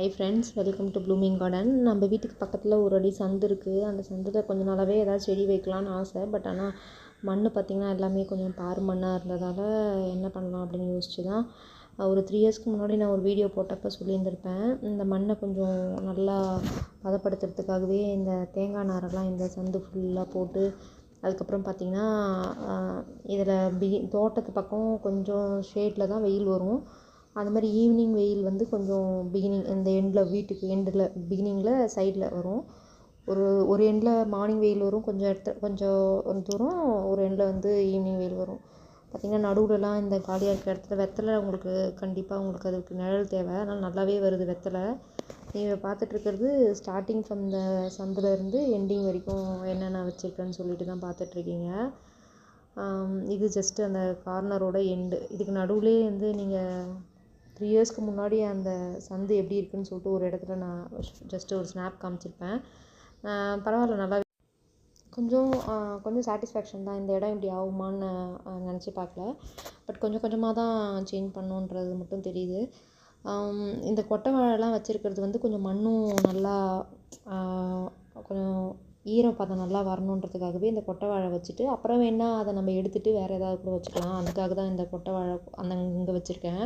Hi friends welcome to blooming garden நம்ம வீட்டுக்கு பக்கத்தில் ஒரு அடி சந்து இருக்குது அந்த சந்தில் கொஞ்சம் நாளாகவே ஏதாவது செடி வைக்கலான்னு ஆசை. பட் ஆனால் மண் பார்த்திங்கன்னா எல்லாமே கொஞ்சம் பார் மண்ணாக இருந்ததால் என்ன பண்ணலாம் அப்படின்னு யோசிச்சு தான் ஒரு த்ரீ இயர்ஸ்க்கு முன்னாடி நான் ஒரு வீடியோ போட்டப்போ சொல்லியிருந்திருப்பேன். இந்த மண்ணை கொஞ்சம் நல்லா பதப்படுத்துறதுக்காகவே இந்த தேங்காய் நாரெல்லாம் இந்த சந்து ஃபுல்லாக போட்டு அதுக்கப்புறம் பார்த்திங்கன்னா இதில் பி தோட்டத்து பக்கம் கொஞ்சம் ஷேடில் தான் வெயில் வரும். அது மாதிரி ஈவினிங் வெயில் வந்து கொஞ்சம் பிகினிங் இந்த எண்டில் வீட்டுக்கு எண்டில் பிகினிங்கில் சைடில் வரும். ஒரு ஒரு எண்டில் மார்னிங் வெயில் வரும் கொஞ்சம் இடத்துல கொஞ்சம் ஒரு தூரம் ஒரு எண்டில் வந்து ஈவினிங் வெயில் வரும். பார்த்திங்கன்னா நடுவுலலாம் இந்த காலியாக இருக்கிற இடத்துல வெத்தலை உங்களுக்கு கண்டிப்பாக உங்களுக்கு அதுக்கு நிழல் தேவை. அதனால் நல்லாவே வருது வெத்தலை. நீங்கள் பார்த்துட்ருக்கிறது ஸ்டார்டிங் ஃப்ரம் த சந்திலேருந்து எண்டிங் வரைக்கும் என்னென்ன வச்சுருக்கேன்னு சொல்லிட்டு தான் பார்த்துட்ருக்கீங்க இது ஜஸ்ட்டு அந்த கார்னரோட எண்டு இதுக்கு நடுவுலேயே வந்து நீங்கள் த்ரீ இயர்ஸ்க்கு முன்னாடி அந்த சந்து எப்படி இருக்குன்னு சொல்லிட்டு ஒரு இடத்துல நான் ஜஸ்ட்டு ஒரு ஸ்னாப் காமிச்சிருப்பேன். பரவாயில்ல நல்லா கொஞ்சம் கொஞ்சம் சாட்டிஸ்ஃபேக்ஷன் தான். இந்த இடம் இப்படி ஆகுமான்னு நினச்சி பார்க்கல. பட் கொஞ்சம் கொஞ்சமாக தான் சேஞ்ச் பண்ணுன்றது மட்டும் தெரியுது. இந்த கொட்டை வாழைலாம் வச்சுருக்கிறது வந்து கொஞ்சம் மண்ணும் நல்லா கொஞ்சம் ஈரம் பதம் நல்லா வரணுன்றதுக்காகவே இந்த கொட்டை வாழை வச்சுட்டு அப்புறம் வேணால் அதை நம்ம எடுத்துகிட்டு வேறு ஏதாவது கூட வச்சுக்கலாம். அதுக்காக தான் இந்த கொட்டை வாழை அந்த இங்கே வச்சுருக்கேன்.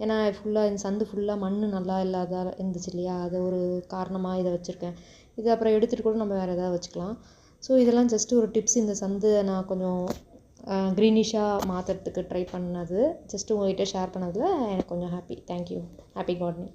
ஏன்னா ஃபுல்லாக இந்த சந்து ஃபுல்லாக மண் நல்லா இல்லாத இருந்துச்சு இல்லையா? அது ஒரு காரணமாக இதை வச்சுருக்கேன். இது அப்புறம் எடுத்துகிட்டு கூட நம்ம வேறு எதாவது வச்சுக்கலாம். ஸோ இதெல்லாம் ஜஸ்ட்டு ஒரு டிப்ஸ் இந்த சந்து நான் கொஞ்சம் க்ரீனிஷாக மாற்றுறதுக்கு ட்ரை பண்ணது. ஜஸ்ட்டு உங்கள்கிட்ட ஷேர் பண்ணதில் எனக்கு கொஞ்சம் ஹாப்பி தேங்க்யூ ஹாப்பி கார்டனிங்